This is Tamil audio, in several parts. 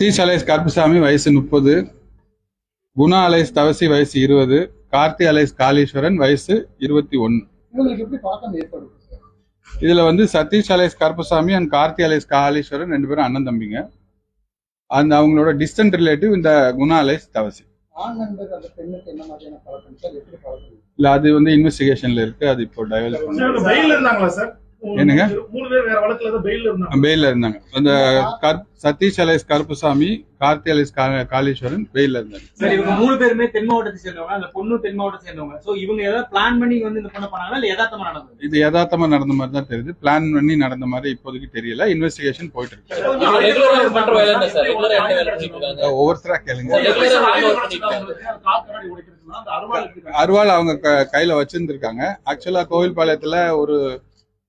சதீஷ் அலைஸ் கருப்புசாமி வயசு முப்பது குணா அலைஸ் தவசி வயசு இருபது கார்த்தி அலைஸ் காளீஸ்வரன் வயசு இருபத்தி சார் இதுல வந்து Satish alias Karuppusamy and Karthi alias Kaliswaran ரெண்டு பேரும் அண்ணன் தம்பிங்க. அந்த அவங்களோட டிஸ்டன்ட் ரிலேட்டிவ் இந்த குணா அலைஸ் தவசி. ஆண் நண்பர் அந்த பெண்ணுக்கு என்ன மாதிரியான பழக்கம்? சார் எப்படி பழக்கம்? இல்ல அது வந்து இன்வெஸ்டிகேஷன்ல இருக்கு. அது இப்போ டெவலப் என்னங்க? மூணு பேர் வேற வழக்குல தான் பெயில்ல இருந்தாங்க. பெயில இருந்தாங்க. அந்த கர்- சதீஷ் அலைஸ் கருப்புசாமி கார்த்தி அலைஸ் காளீஸ்வரன் பெயில இருந்தாங்க. சார் இவங்க மூணு பேருமே தென் மாவட்டத்தை சேர்ந்தவங்க அந்த பொண்ணு தென் மாவட்டத்தை சேர்ந்தவங்க சோ இவங்க ஏதாவது பிளான் பண்ணி வந்து இந்த பொண்ணை பண்ணாங்களா? இல்ல யதார்த்தமா நடந்தது? இது யதார்த்தமா நடந்த மாதிரி தான் தெரியுது. பிளான் பண்ணி நடந்த மாதிரி இப்போதைக்கு தெரியல. இன்வெஸ்டிகேஷன் போயிட்டு இருக்கு. ஒவ்வொருத்தரா கேளுங்க. அருவாள் அவங்க க- கையில வச்சிருந்திருக்காங்க. ஆக்சுவலா கோவில்பாளையத்துல ஒரு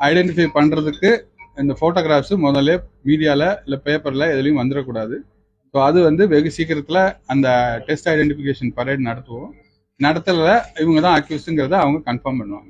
ஐடென்டிஃபை பண்ணுறதுக்கு இந்த ஃபோட்டோகிராஃப்ஸ் முதல்ல மீடியாவில் இல்லை பேப்பரில் எதுலேயும் வந்துடக்கூடாது ஸோ அது வந்து வெகு சீக்கிரத்தில் அந்த டெஸ்ட் ஐடென்டிஃபிகேஷன் பரேட் நடத்துவோம். நடத்தல இவங்க தான் அக்யூஸ்ங்கிறத அவங்க கன்ஃபார்ம் பண்ணுவாங்க.